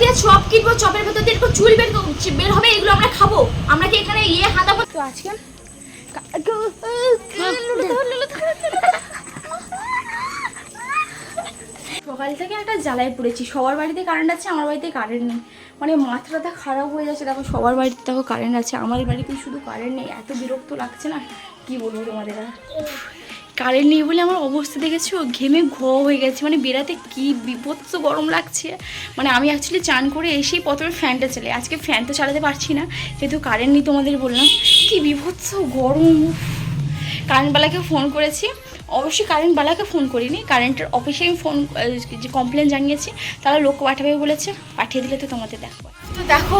দিয়ে চপ কিনবো চপের ভেতর দিয়ে একটু চুল বের বের হবে এগুলো আমরা খাব। আমরা কি এখানে ইয়ে হাঁদাবো তো আজকে সকাল থেকে একটা জ্বালায় পড়েছি। সবার বাড়িতে কারেন্ট আছে আমার বাড়িতে কারেন্ট নেই। মানে মাথাটা খারাপ হয়ে যাচ্ছে। দেখো সবার বাড়িতে দেখো কারেন্ট আছে আমার বাড়িতে শুধু কারেন্ট নেই। এত বিরক্ত লাগছে না? কি বলব তোমাদের আর? কারেন্ট নেই বলে আমার অবস্থা দেখেছ? ঘেমে ঘ হয়ে গেছে। মানে বেড়াতে কি বিপত্স গরম লাগছে। মানে আমি অ্যাকচুয়ালি চান করে এসেই প্রথমে ফ্যানটা চালাই। আজকে ফ্যান তো চালাতে পারছি না, যেহেতু কারেন্ট নেই তোমাদের বললাম। কি বিভৎস গরম কারেন্টবালাকে ফোন করেছি। অবশ্যই কারেন্টবালাকে ফোন করিনি। কারেন্টের অফিসে আমি ফোন যে কমপ্লেন জানিয়েছি, তারা লোক পাঠাবে বলেছে। পাঠিয়ে দিলে তো তোমাদের দেখো তো দেখো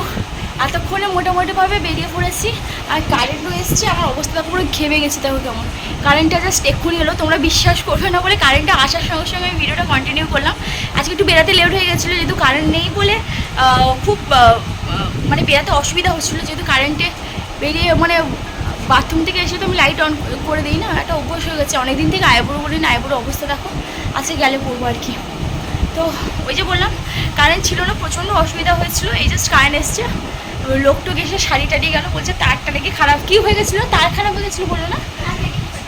এতক্ষণে মোটামুটিভাবে বেরিয়ে পড়েছি, আর কারেন্টও এসছে, আমার অবস্থা পুরো ঘেমে গেছি, দেখো কেমন। কারেন্টটা জাস্ট এক্ষুনি এলো, তোমরা বিশ্বাস করবে না বলে কারেন্টটা আসার সঙ্গে সঙ্গে আমি ভিডিওটা কন্টিনিউ করলাম। আজকে একটু বেরাতে লেট হয়ে গেছিল, যেহেতু কারেন্ট নেই বলে খুব মানে বেরাতে অসুবিধা হচ্ছিল, যেহেতু কারেন্টে বেরিয়ে মানে বাথরুম থেকে এসে তো আমি লাইট অন করে দিই না, একটা অভ্যাস হয়ে গেছে। অনেকদিন থেকে আইবুড়ো বলি না আইবুড়ো অবস্থা দেখো, আজকে গেলে পড়ব আর কি। তো ওই যে বললাম কারেন্ট ছিল না, প্রচণ্ড অসুবিধা হয়েছিল, এই জাস্ট কারেন্ট এসছে। লোকটোক এসে শাড়ি টাড়ি গেল বলছে তারটা নাকি খারাপ। কী হয়ে গেছিল? তার খারাপ হয়ে গেছিল বলল না?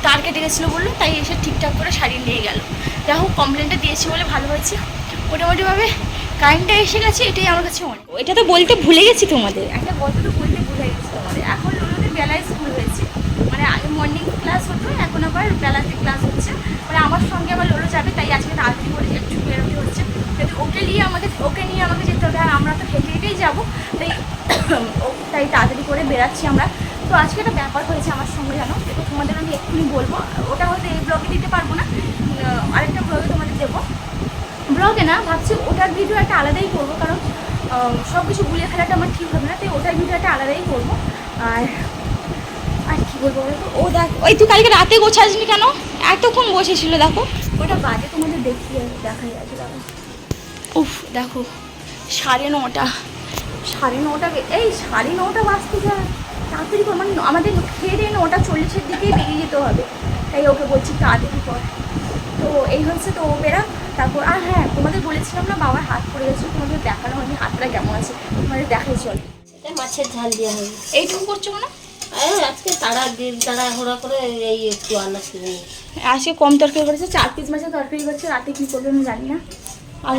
তার কেটে গেছিল বলল তাই এসে ঠিকঠাক করে শাড়ি নিয়ে গেল। যাই হোক কমপ্লেনটা দিয়েছি বলে ভালো হয়েছে মোটামুটিভাবে কারেন্টটা এসে গেছে এটাই আমার কাছে অনেক এটা তো বলতে ভুলে গেছি তোমাদের। একটা কথা তো বলতে ভুলে গেছি তোমাদের। এখন লোলোদের বেলায় স্কুল হয়েছে। মানে আগে মর্নিং ক্লাস হতো এখন আবার বেলাতে ক্লাস হচ্ছে। মানে আমার সঙ্গে আবার লোলো যাবে তাই আজকে তাড়াতাড়ি করে একটু বেরোতে হচ্ছে। ওকে নিয়ে আমাকে ওকে নিয়ে আমাকে যেতে হবে আর আমরা তো হেঁটে হেঁটেই যাব। তাই তাই তাড়াতাড়ি করে বেরাচ্ছি আমরা। তো আজকে একটা ব্যাপার হয়েছে আমার সঙ্গে জানো যেটা তোমাদের আমি এক্ষুনি বলব। ওটা হয়তো এই ব্লগে দিতে পারব না। আরেকটা ব্লগে তোমাদের দেবো। ব্লগে না, ভাবছি ওটার ভিডিও একটা আলাদাই করব, কারণ সব কিছু গুলিয়ে ফেলাটা আমার ঠিক হবে না, তাই ওটার ভিডিও একটা আলাদাই করব। আর আর কি বলব বলতো ও দেখ, ওই তুই কালকে রাতে গোছাসনি কেন? এতক্ষণ বসেছিল, দেখো। ওটা বাজে তোমাদের দেখিয়ে, দেখাই আছে দেখো উফ, দেখো, সাড়ে নটা। সাড়ে নটা এই সাড়ে নটা বাজতে যা। তাড়াতাড়ি কর মানে আমাদের খেয়ে দিয়ে নটা চল্লিশের দিকেই বেরিয়ে যেতে হবে। তাই ওকে বলছি তাড়াতাড়ি কর। তো এই হচ্ছে তো ও বেরা তারপর আর হ্যাঁ তোমাদের বলেছিলাম না বাবার হাত পড়ে গেছিল তোমাদের দেখানো হয়নি হাতটা কেমন আছে? তোমাদের দেখাই চল। মাছের ঝাল দেওয়া হবে। এইটুকু করছ না এই আজকে তাড়া ঘোড়া করে এই একটু আজকে কম তরকারি করেছে চার পিস মাছের তরকারি করেছে রাতে কী করবে আমি জানি না। আর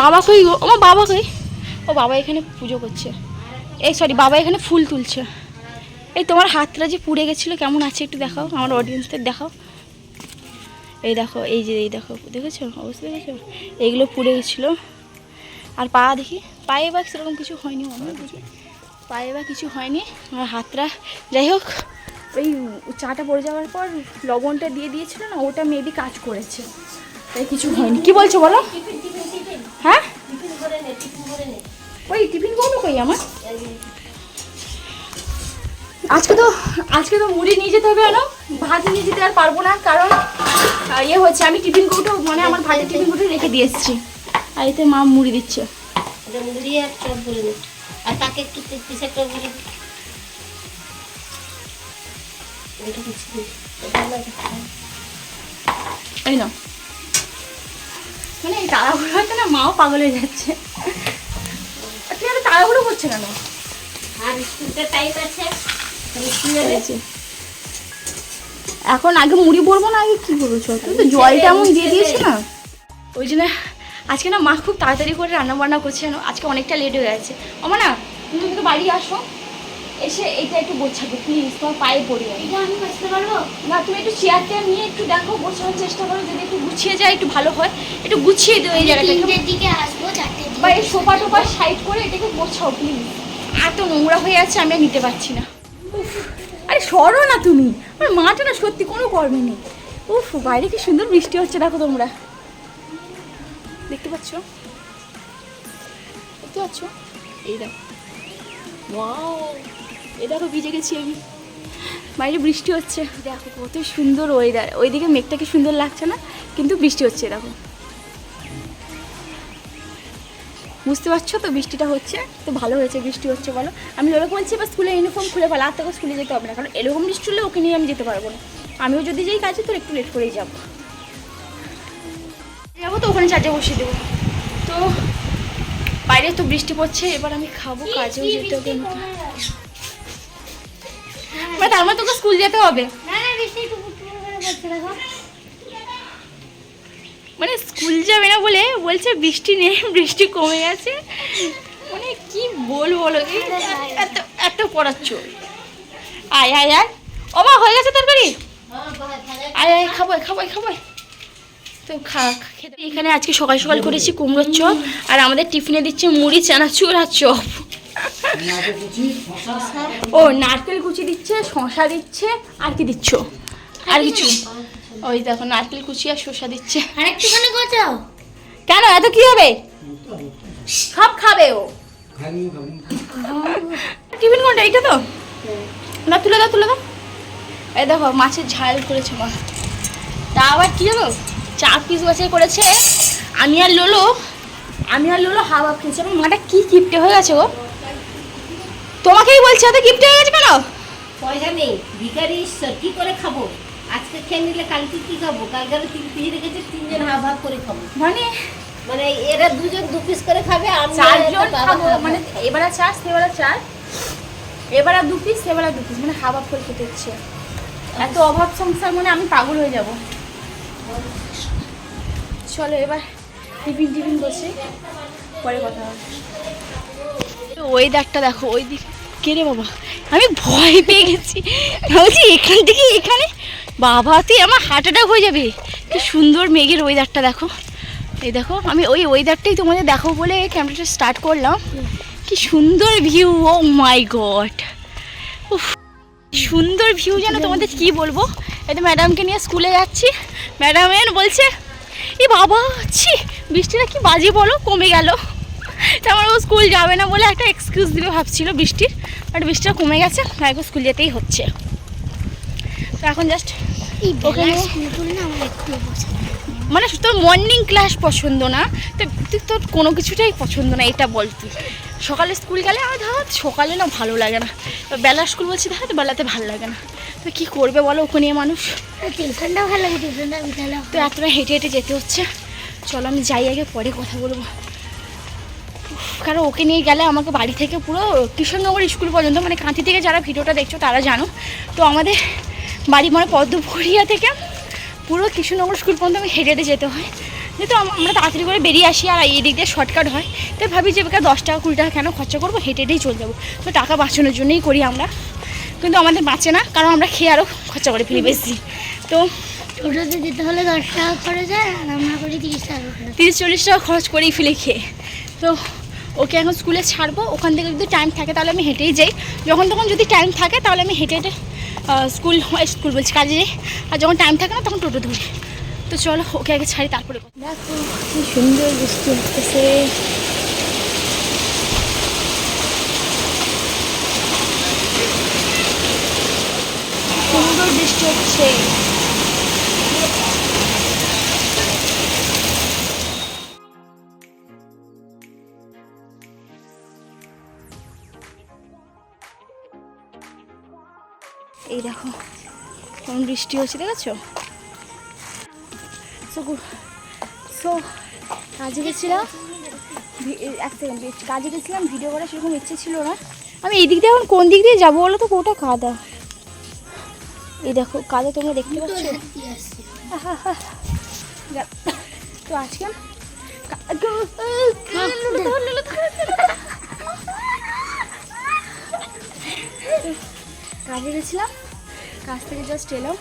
বাবা কই গো? আমার বাবা কই? ও বাবা এখানে পুজো করছে। এই সরি বাবা এখানে ফুল তুলছে। এই তোমার হাতটা যে পুড়ে গেছিল কেমন আছে একটু দেখাও আমার অডিয়েন্সদের দেখাও। এই দেখো এই যে এই দেখো দেখেছ? অবস্থা দেখেছ? এইগুলো পুড়ে গেছিল। আর পা দেখি পায়ে বা সেরকম কিছু হয়নি মনে হয় দেখি পায়ে বা কিছু হয়নি আমার হাতটা যাই হোক ওই চাটা পড়ে যাওয়ার পর লবণটা দিয়ে দিয়েছিল না ওটা মেবি কাজ করেছে। তাই কিছু হয়নি। কি বলছো বলো? হ্যাঁ? ওই টিফিন করব কই আমার? আজকে তো আজকে তো মুড়ি নিয়ে যেতে হবে না ভাত নিয়ে যেতে আর পারব না কারণ ইয়ে হচ্ছে আমি টিফিন কৌটো মানে আমার ভাতের টিফিন কৌটো রেখে দিয়ে এসেছি। আর এতে মা মুড়ি দিচ্ছে। মুড়ি আর চপ বলে আর তাকে একটু একটা বলে না, এই না মানে তাড়াহুড়ো হচ্ছে না মাও পাগল হয়ে যাচ্ছে। আর তাড়াহুড়ো করছে কেন? আর টাইম আছে। এখন আগে মুড়ি পরবো না আগে কি করব? চল তুই তো জলটা এমন দিয়ে দিয়েছে না? ওই জন্য আজকে না মা খুব তাড়াতাড়ি করে রান্না বান্না করছে জানো আজকে অনেকটা লেট হয়ে গেছে। আমার না তুমি একটু বাড়ি আসো এসে এটা একটু গোছাবে প্লিজ তোমার পায়ে পড়ি আমি এটা আমি বাঁচতে পারব? না তুমি একটু চেয়ারটা নিয়ে একটু দেখো গোছানোর চেষ্টা করো যদি একটু গুছিয়ে যায় একটু ভালো হয় একটু গুছিয়ে দিও এই জায়গাটা দিকে আসব। বা এই সোফা টোফা সাইড করে এটাকে গোছাও প্লিজ এত নোংরা হয়ে আছে আমি আর নিতে পারছি না। আরে সরো না তুমি। আমার মাটা না সত্যি কোনো কর্মে নেই। উফ বাইরে কি সুন্দর বৃষ্টি হচ্ছে দেখো তোমরা। দেখতে পাচ্ছ? দেখতে পাচ্ছ? এই দেখো। ওয়াও দেখো ভিজে গেছি আমি। বাইরে বৃষ্টি হচ্ছে। দেখো। কত সুন্দর ওয়েদার ওইদিকে মেঘটা কি সুন্দর লাগছে না? কিন্তু বৃষ্টি হচ্ছে দেখো। বুঝতে পারছ? তো বৃষ্টিটা হচ্ছে তো ভালো হয়েছে বৃষ্টি হচ্ছে বলো। আমি ওরকম বলছি এবার স্কুলে ইউনিফর্ম খুলে ফেলা আর তোকে স্কুলে যেতে হবে না কারণ এরকম বৃষ্টি হলে ওকে নিয়ে আমি যেতে পারব না। আমিও যদি যাই কাজে তোর একটু লেট করেই যাব। যাব তো ওখানে চার্জে বসিয়ে দেবো। তো বাইরে তো বৃষ্টি পড়ছে এবার আমি খাব কাজেও যেতে হবে না। তার মানে তোকে স্কুল যেতে হবে? না না বৃষ্টি টুকু টুকু করে পড়ছে দেখো মানে স্কুল যাবে না বলে বলছে বৃষ্টি নেই, বৃষ্টি কমে গেছে। মানে কি বল বলো এত এত পড়াচ্ছ। আয় আয় আয়। ও মা হয়ে গেছে তরকারি আয় আয়, খাব খাব খাব তো খা- খেতে এখানে আজকে সকাল সকাল করেছি কুমড়োর চপ, আর আমাদের টিফিনে দিচ্ছে মুড়ি চানাচুর আর চপ। ও, নারকেল কুচি দিচ্ছে শশা দিচ্ছে, আর কি দিচ্ছ? আর কিছু? ওই দেখো নারকেল কুচি আর শসা দিচ্ছে। আরেকটুখানি গোছাও। কেন? এত কি হবে? সব খাবে ও। টিফিন কোনটা? এইটা তো? না তুলে দাও তুলে দাও। এই দেখো মাছের ঝাল করেছে মা। তা আবার কি জানো? চার পিস মাছের করেছে। আমি আর লোলো আমি আর লোলো হাওয়া খেয়েছি। আমার মাটা কি কিপটে হয়ে গেছে গো। তোমাকেই বলছে এত কিপটে হয়ে গেছে কেন? পয়সা নেই। ভিখারি কি করে খাব? আজকে খেয়ে নিলে কালকে কি খাব? কালকে আরও তিন পিস রেখেছে তিনজন হাফ হাফ করে খাব। মানে? মানে এরা দুজন দু পিস করে খাবে আমি আর চারজন খাব। মানে এবার চার সেবার চার। এবার দু পিস সেবার দু পিস মানে হাফ হাফ করে খেতে হচ্ছে এত অভাব সংসার মানে আমি পাগল হয়ে যাব। চলো এবার টিফিন টিফিন বসে পরে কথা হবে। ওয়েদারটা দেখো ওই দিক কে রে বাবা? আমি ভয় পেয়ে গেছি। ভাবছি এখান থেকে এখানে বাবা, তুই আমার হার্ট অ্যাটাক হয়ে যাবে। কি সুন্দর মেঘের ওয়েদারটা দেখো। এই দেখো, আমি ওই ওয়েদারটাই তোমাদের দেখো বলে ক্যামেরাটা স্টার্ট করলাম। কি সুন্দর ভিউ ও মাই গড সুন্দর ভিউ যেন তোমাদের কি বলব? তো ম্যাডামকে নিয়ে স্কুলে যাচ্ছি। ম্যাডাম এন বলছে, এ বাবা, ছি, বৃষ্টিটা কি বাজে বলো, কমে গেল। তারপর ও স্কুল যাবে না বলে একটা এক্সকিউজ দিবে ভাবছিল বৃষ্টির বাট বৃষ্টিটা কমে গেছে তাই স্কুল যেতেই হচ্ছে। তো এখন জাস্ট ওকে মানে তোর মর্নিং ক্লাস পছন্দ না? তো তুই তোর কোনো কিছুটাই পছন্দ না এটা বল তুই। সকালে স্কুল গেলে আমার ধর সকালে না ভালো লাগে না। বেলা স্কুল বলছি তো বেলাতে ভালো লাগে না। তো কী করবে বলো ওকে নিয়ে মানুষ? টিউশনটা ভালো লাগে টিউশনটা তো এতটা হেঁটে হেঁটে যেতে হচ্ছে। চলো আমি যাই আগে পরে কথা বলব। কারণ ওকে নিয়ে গেলে আমাকে বাড়ি থেকে পুরো কৃষ্ণনগর স্কুল পর্যন্ত মানে কাঁথি থেকে যারা ভিডিওটা দেখছ তারা জানো। তো আমাদের বাড়ি মানে পদ্মপুরিয়া থেকে পুরো কৃষ্ণনগর স্কুল পর্যন্ত আমি হেঁটে হেঁটে যেতে হয়। যেহেতু আমরা তাড়াতাড়ি করে বেরিয়ে আসি আর এই দিক দিয়ে শর্টকাট হয় তাই ভাবি যে বেকার দশ টাকা কুড়ি টাকা কেন খরচা করব? হেঁটে হেঁটেই চলে যাব। তো টাকা বাঁচানোর জন্যই করি আমরা। কিন্তু আমাদের বাঁচে না কারণ আমরা খেয়ে আরও খরচা করে ফেলি বেশি। তো টোটোতে যেতে হলে দশ টাকা খরচ হয় আর আমরা করি তিরিশ টাকা তিরিশ চল্লিশ টাকা খরচ করেই ফেলে খেয়ে। তো ওকে এখন স্কুলে ছাড়বো ওখান থেকে যদি টাইম থাকে তাহলে আমি হেঁটেই যাই। যখন তখন যদি টাইম থাকে তাহলে আমি হেঁটে হেঁটে স্কুল স্কুল বলছি, কাজে আর যখন টাইম থাকে না, তখন টোটো ধরি। তো চলো, ওকে আগে ছাড়ি, তারপরে। দেখো, কি সুন্দর বৃষ্টি হচ্ছে। সুন্দর বৃষ্টি হচ্ছে। কেমন বৃষ্টি হচ্ছে দেখেছ? সো সো কাজে গেছিলাম এক সেকেন্ড কাজে গেছিলাম ভিডিও করার সেরকম ইচ্ছে ছিল না। আমি এই দিক দিয়ে এখন কোন দিক দিয়ে যাব বলো তো কোটা কাদা? এই দেখো কাদা তোমরা দেখতে পাচ্ছ? তো আজকে। কাজে গেছিলাম কাজ থেকে জাস্ট এলাম।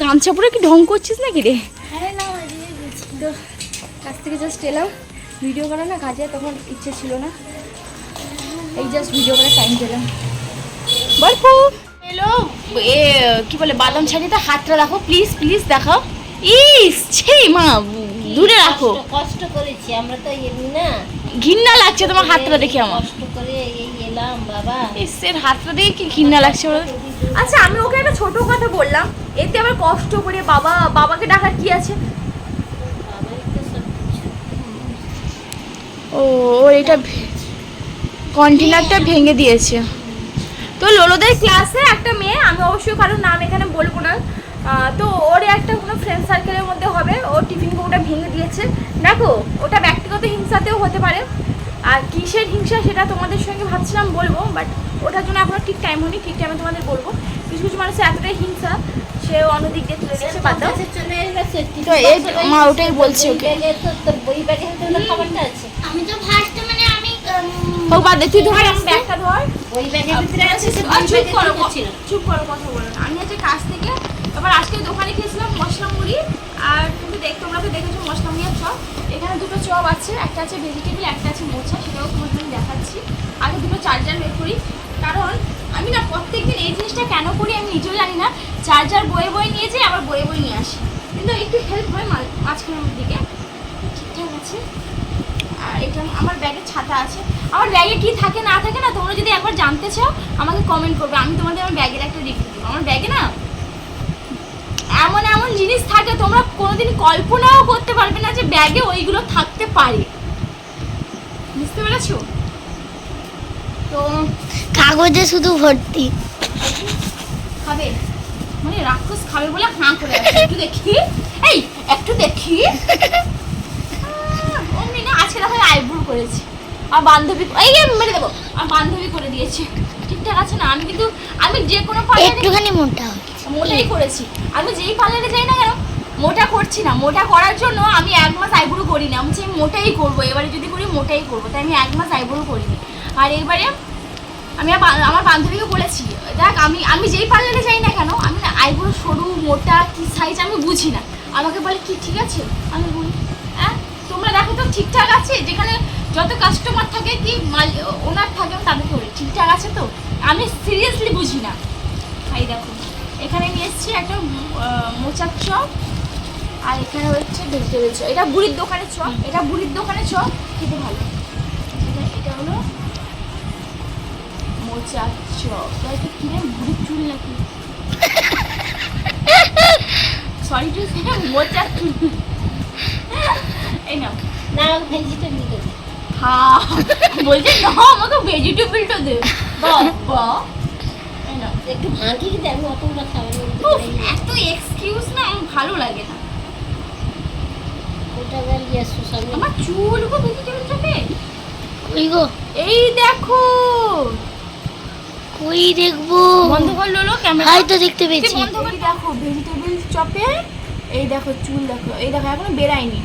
গামছা পরে কি ঢং করছিস নাকি রে? তো কাছ থেকে জাস্ট এলাম। ভিডিও করা না কাজে তখন ইচ্ছে ছিল না। এই জাস্ট ভিডিও করার টাইম পেলাম। বরফু! এলো। এ কি বলে বাদাম ছাড়িতে হাতটা দেখো প্লিজ প্লিজ দেখাও। ইস ছি মা দূরে রাখো। কষ্ট- করেছি আমরা তো এমনি না। ঘৃণা লাগছে তোমার হাতটা দেখে আমার। কষ্ট করে এই এলাম বাবা। এর হাতটা দেখে কি ঘৃণা লাগছে বলো? আচ্ছা আমি ওকে একটা ছোট কথা বললাম। এতে আবার কষ্ট করে বাবা বাবাকে ডাকার কি আছে। ও ওর এটা কন্টেনারটা ভেঙে দিয়েছে। তো লোলোদের ক্লাসে একটা মেয়ে আমি অবশ্যই কারোর নাম এখানে বলব না। তো ওর একটা কোনো ফ্রেন্ড সার্কেলের মধ্যে হবে। ও টিফিন বউটা ভেঙে দিয়েছে। দেখো ওটা ব্যক্তিগত হিংসাতেও হতে পারে। আর কিসের হিংসা সেটা তোমাদের সঙ্গে ভাবছিলাম বলব বাট ওটার জন্য এখনও ঠিক টাইম হয়নি ঠিক টাইমে তোমাদের বলব। কিছু কিছু মানুষের এতটাই হিংসা সে অন্যদিক দিয়ে তুলে নিচ্ছে বাদ দাও। চলে এসেছে তো এই মা ওটাই বলছে ওকে। আমি তো ফার্স্ট মানে আমি হোক বাদ দে তুই ধর। আমার ব্যাগটা ধর। বই ব্যাগের ভিতরে আছে সে চুপ করো চুপ করো কথা বলো আমি আজকে কাজ থেকে এবার আজকে দোকানে খেয়েছিলাম মশলা মুড়ি আর তুমি দেখ তোমরা তো দেখেছ মশলা মুড়ি আর চপ। এখানে দুটো চপ আছে একটা আছে ভেজিটেবল একটা আছে মোচা সেটাও তোমাদের আমি দেখাচ্ছি। আগে দুটো চার্জার বের করি কারণ আমি না প্রত্যেকদিন এই জিনিসটা কেন করি আমি নিজেও জানি না। চার্জার বয়ে বয়ে নিয়ে যাই, আবার বয়ে বয়ে নিয়ে আসি। কিন্তু একটু হেল্প হয় মাঝখানের দিকে। ঠিকঠাক আছে? আর এটা আমার ব্যাগে ছাতা আছে। আমার ব্যাগে কি থাকে, না থাকে না, তোমরা যদি একবার জানতে চাও, আমাকে কমেন্ট করবে। আমি তোমাদের আমার ব্যাগের একটা রিভিউ দেবো। আমার ব্যাগে না এমন এমন জিনিস থাকে, তোমরা কোনোদিন কল্পনাও করতে পারবে না যে ব্যাগে ওইগুলো থাকতে পারে। বুঝতে পেরেছ? তো কাগজে শুধু ভর্তি। খাবে? মানে রাক্ষস খাবে বলে হাঁ করে একটু দেখি। এই একটু দেখি। অমনি না আজকে দেখো আইব্রু করেছি। আর বান্ধবী এই মেরে দেবো। আর বান্ধবী করে দিয়েছে। ঠিকঠাক আছে না? আমি কিন্তু আমি যে কোনো পার্লারে একটুখানি মোটা মোটাই করেছি। আমি যেই পার্লারে যাই না কেন মোটা করছি না। মোটা করার জন্য আমি এক মাস আইব্রো করি না। আমি চাই মোটাই করব। এবারে যদি করি মোটাই করব। তাই আমি এক মাস আইব্রো করিনি। আর এবারে আমি আমার বান্ধবীকে বলেছি, দেখ, আমি আমি যেই পার্লারে যাই না কেন, আমি না আইব্রো সরু, মোটা, কি সাইজ আমি বুঝি না। আমাকে বলে, কি, ঠিক আছে? আমি বলি হ্যাঁ তোমরা দেখো তো, ঠিকঠাক আছে, যেখানে যত কাস্টমার থাকে, কি মাল ওনার থাকে তাদেরকে বলি, ঠিকঠাক আছে তো? আমি সিরিয়াসলি বুঝি না। এই দেখো, এখানে নিয়ে এসেছি, একটা মোচার চপ, আর এখানে হচ্ছে ভেজিটেবল চপ। এটা বুড়ির দোকানের চপ, এটা বুড়ির দোকানের চপ, খেতে ভালো। চপ এটা একটা কিনে বুড়ির চুল নাকি? সরি টু সে মোচার চুল। এই নাও। না ভেজিটেবল দেবে হ্যাঁ বলছে না আমাকে ভেজিটেবলটা দে। বাবা। একটু ভাঙি কি দেয় আমি অতগুলো খাবার এত এক্সকিউজ না আমার ভালো লাগে না। ওটা দিয়ে আসছো আমার চুল গো ভেজিটেবল চপে এই দেখো। কই দেখব। বন্ধ কর লোলো ক্যামেরা হয়তো দেখতে পেয়েছি। বন্ধ করে দেখো ভেজিটেবল চপে এই দেখো চুল দেখো এই দেখো এখনও বেরায়নি।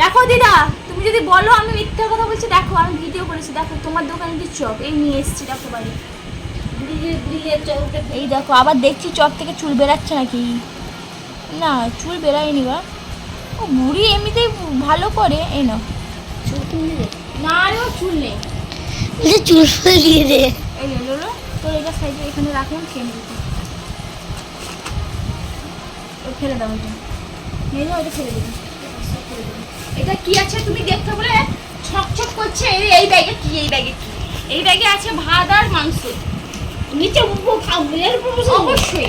দেখো দিদা তুমি যদি বলো আমি মিথ্যা কথা বলছি দেখো আমি ভিডিও করেছি দেখো তোমার দোকানে কি চপ? এই নিয়ে এসেছি দেখো বাড়ি। এই দেখো আবার দেখছি চপ থেকে চুল বেরাচ্ছে নাকি? না চুল বেরায়নি বা ও বুড়ি এমনিতেই ভালো করে এই না চুল তুলে না রে ও চুল নেই। চুল ফুলিয়ে দে। এই লোলো। তোর এটা সাইডে এখানে রাখলাম তুই। ও ফেলে দাও এটা। নিয়ে যাও এটা ফেলে দিবি ফেলে। এটা কি আছে তুমি দেখতে বলে? ছকছক করছে এই এই ব্যাগে কি এই ব্যাগে কি? এই ব্যাগে আছে ভাত আর মাংস। নিচে অবশ্যই।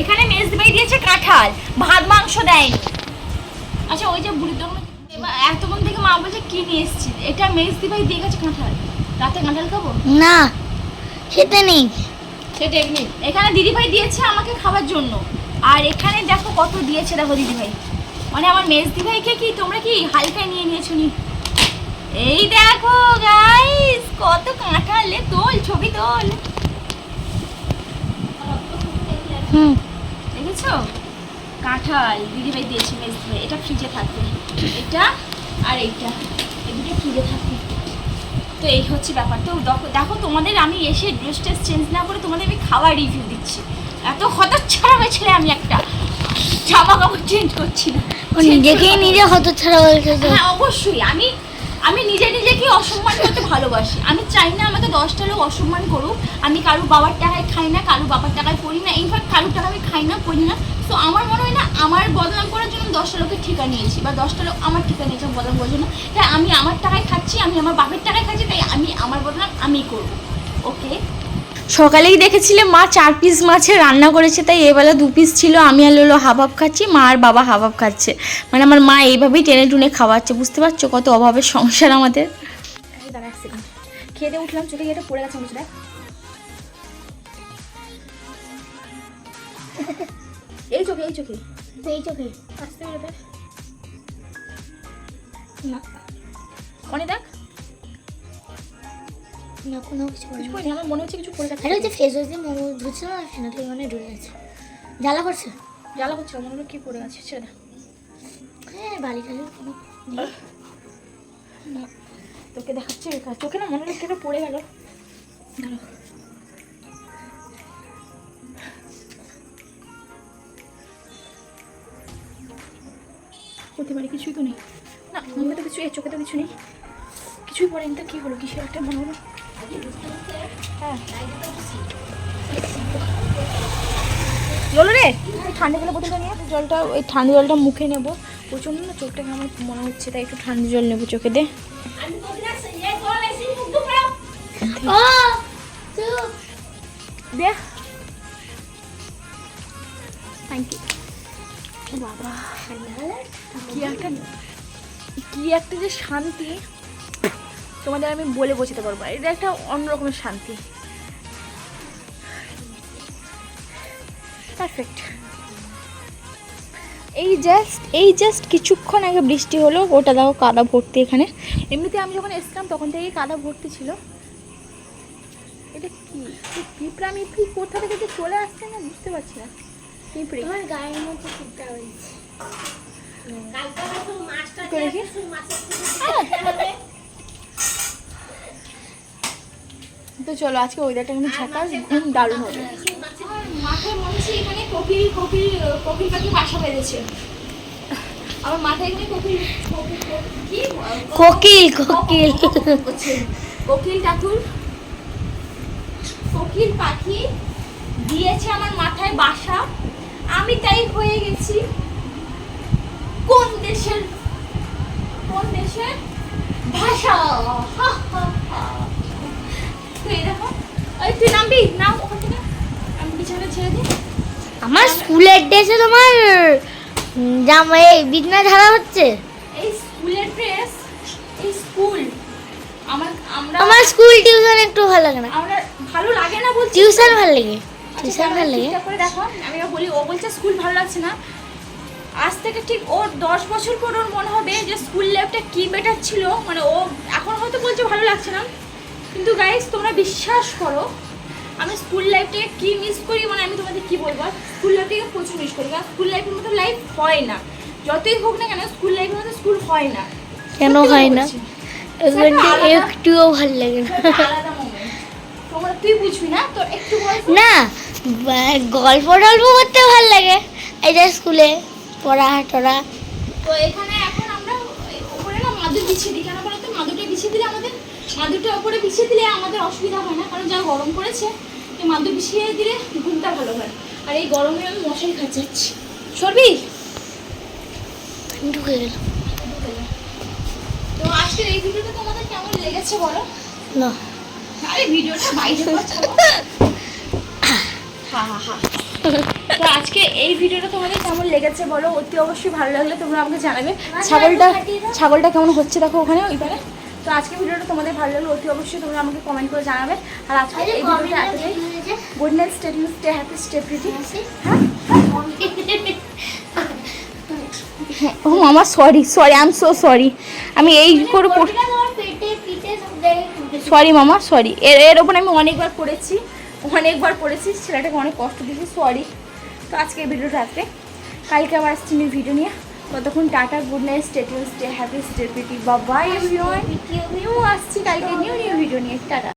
এখানে মেজ ভাই দিয়েছে কাঁঠাল। ভাত মাংস দেয়নি। আচ্ছা ওই যে বুড়ি দোকানে এতক্ষণ থেকে মা বলছে কি নিয়ে এসেছি এটা মেজ ভাই দিয়ে গেছে কাঁঠাল। রাতে কাঁঠাল খাব? না। খেতে নেই। সেটা এমনি এখানে দিদিভাই দিয়েছে আমাকে খাওয়ার জন্য। আর এখানে দেখো কত দিয়েছে দেখো দিদিভাই। মানে আমার মেজ দিদিভাইকে কি তোমরা কি হালকা নিয়ে নিয়েছো নি? এই দেখো গাইস কত কাঁঠালে তোল, ছবি তোল। হুম, দেখেছ? কাঁঠাল দিদিভাই দিয়েছে মেজ এটা ফ্রিজে থাকবে। এটা আর এইটা। এই দুটো ফ্রিজে থাকবে। তো এই হচ্ছে ব্যাপার। তো দেখো- তোমাদের আমি এসে ড্রেস টেস চেঞ্জ না করে তোমাদের আমি খাওয়ার রিভিউ দিচ্ছি। এত হতচ্ছাড়া হয়েছিলে আমি একটা জামা কাপড় চেঞ্জ করছি না। নিজেকেই নিজে হত ছাড়া বলছে হ্যাঁ অবশ্যই। আমি আমি নিজে নিজেকে অসম্মান করতে ভালোবাসি। আমি চাই না দশটা লোক অসম্মান করুক, আমি কারু বাবার টাকায় খাই না কারু বাবার টাকায় পড়ি না ইনফ্যাক্ট কারুর টাকা আমি খাই না, পড়ি না। তো আমার মনে হয় না, আমার বদনাম করার জন্য দশটা লোকের ঠিকা নিয়েছি, বা দশটা লোক আমার ঠিকা নিয়েছে বদনাম করার জন্য। তাই আমি আমার টাকায় খাচ্ছি, আমি আমার বাপের টাকায় খাচ্ছি, তাই আমি আমার বদনাম আমি করব ওকে সকালেই দেখেছিলে মা চার পিস মাছের রান্না করেছে, তাই এবেলা দু পিস ছিল, আমি আর লোলো হাবাব খাচ্ছি, মা আর বাবা হাবাব খাচ্ছে। মানে আমার মা এইভাবেই টেনে টুনে খাওয়াচ্ছে, বুঝতে পারছ কত অভাবের সংসার আমাদের? খেয়ে দিয়ে উঠলাম চোখে গিয়ে পড়ে গেছে মুখটা এই চোখে এই চোখে। এই চোখে আসতে না। অনেক দেখ। না কোনো কিছু আমার মনে হচ্ছে কিছু আরে যে ফেস ওয়াশ দিয়ে মোমো না সেটা থেকে মানে ঢুলে আছে জ্বালা করছে? জ্বালা হচ্ছে মনে হলো কি পড়ে আছে দে হ্যাঁ বালি টালি কোনো না। তোকে দেখাচ্ছে। চোখে না মনে কেটে পড়ে গেল। দাঁড়াও। হতে পারে কিছুই তো নেই। না, মনে তো কিছু এই চোখে তো কিছু নেই। কিছুই পড়েনি তো কি হলো, কিসের একটা মনে হলো? হ্যাঁ। জল রে ঠান্ডা জলের বোতলটা নিয়ে জলটা, ওই ঠান্ডা জলটা মুখে নেব। প্রচণ্ড না চোখটা কেমন মনে হচ্ছে তাই একটু ঠান্ডা জল নেব চোখে দে। থ্যাংক ইউ বাবা কি একটা কি একটা যে শান্তি। তোমাদের আমি বলে বোঝাতে পারব এটা একটা অন্যরকমের শান্তি। পারফেক্ট এই জাস্ট এই জাস্ট কিছুক্ষণ আগে বৃষ্টি হলো ওটা দেখো কাদা ভর্তি এখানে। এমনিতে আমি যখন এসছিলাম তখন থেকেই কাদা ভর্তি ছিল। এটা কি? পিঁপড়া মিপড়ি কোথা থেকে যে চলে আসছে না বুঝতে পারছি না। পিঁপড়ে। আমার গায়ের মধ্যে কুত্তা হয়েছে তো চলো আজকে ওয়েদারটা কিন্তু ঝাঁকার ঘুম দারুণ হবে। মাথায় মনে হচ্ছে এখানে কোকিল কোকিল কোকিল পাখি বাসা বেঁধেছে। আমার মাথায় এখানে কোকিল কোকিল কি? কোকিল কোকিল। কোকিল ঠাকুর কোকিল পাখি দিয়েছে আমার মাথায় বাসা। আমি তাই হয়ে গেছি। কোন দেশের কোন দেশের ভাষা? হা, হা, হা। তো এই দেখো। তুই নামবি? নাম ওখান থেকে। বিছানা ছেড়ে দিই আমার স্কুলের ড্রেসে তোমার জামা এই বিছনা ঝাড়া হচ্ছে। এই স্কুলের ড্রেস এই স্কুল। আমার আমরা আমার স্কুল টিউশন একটু ভালো লাগে না। আমরা ভালো লাগে না বলছি। টিউশন ভালো লাগে। আচ্ছা, টিউশন ভালো লাগে। করে দেখো। আমি বলি ও বলছে স্কুল ভালো লাগছে না। আজ থেকে ঠিক ওর দশ বছর পর ওর মনে হবে যে স্কুল লাইফটা কি বেটার ছিল। মানে ও এখন হয়তো বলছে ভালো লাগছে না। কিন্তু গাইস তোমরা বিশ্বাস করো আমি স্কুল লাইফটাকে কি মিস করি মানে আমি তোমাদের কি বলব? স্কুল লাইফটাকে প্রচুর মিস করি। কারণ স্কুল লাইফের মতো লাইফ হয় না। যতই হোক না কেন স্কুল লাইফের মতো স্কুল হয় না। কেন হয় না? একটুও ভালো লাগে না। তোমরা তুই বুঝবি না? তোর একটু না গল্প টল্প করতে ভালো লাগে। এই যে স্কুলে পড়া টড়া। তো এখানে এখন আমরা উপরে না মাদুর বিছিয়ে দিই। কেন বলতো? মাদুরটা বিছিয়ে দিলে আমাদের মাদুরটা উপরে বিছিয়ে দিলে আমাদের অসুবিধা হয় না। কারণ যা গরম পড়েছে মাদুর বিছিয়ে দিলে ঘুমটা ভালো হয়। আর এই গরমে আমি মশারি খাচ্ছি সরবি! ঢুকে গেল। তো আজকের এই ভিডিওটা তোমাদের কেমন লেগেছে বলো? না। আরে ভিডিওটা বাইরে করছ হা হা হা। তো আজকে এই ভিডিওটা তোমাদের কেমন লেগেছে বলো? অতি অবশ্যই ভালো লাগলে তোমরা আমাকে জানাবে। ছাগলটা ছাগলটা কেমন হচ্ছে দেখো ওখানে ওইখানে। তো আজকে ভিডিওটা তোমাদের ভালো লাগল অতি অবশ্যই তোমরা আমাকে কমেন্ট করে জানাবে। আর আজকে এই ভিডিওটা good night stay stay happy stay ও মামা sorry sorry I am so sorry আমি এই করে জায়গায় ঢুকেছে। সরি মামা সরি এর এর ওপর আমি অনেকবার পড়েছি অনেকবার পড়েছি ছেলেটাকে অনেক কষ্ট দিয়েছি সরি তো আজকে এই ভিডিওটা রাখতে কালকে আবার আসছি নিউ ভিডিও নিয়ে। ততক্ষণ টাটা গুড নাইট স্টেটিউ স্টে হ্যাপি স্টে পিটি বাবাই এভরিওয়ান নিউ আসছি কালকে নিউ নিউ ভিডিও নিয়ে টাটা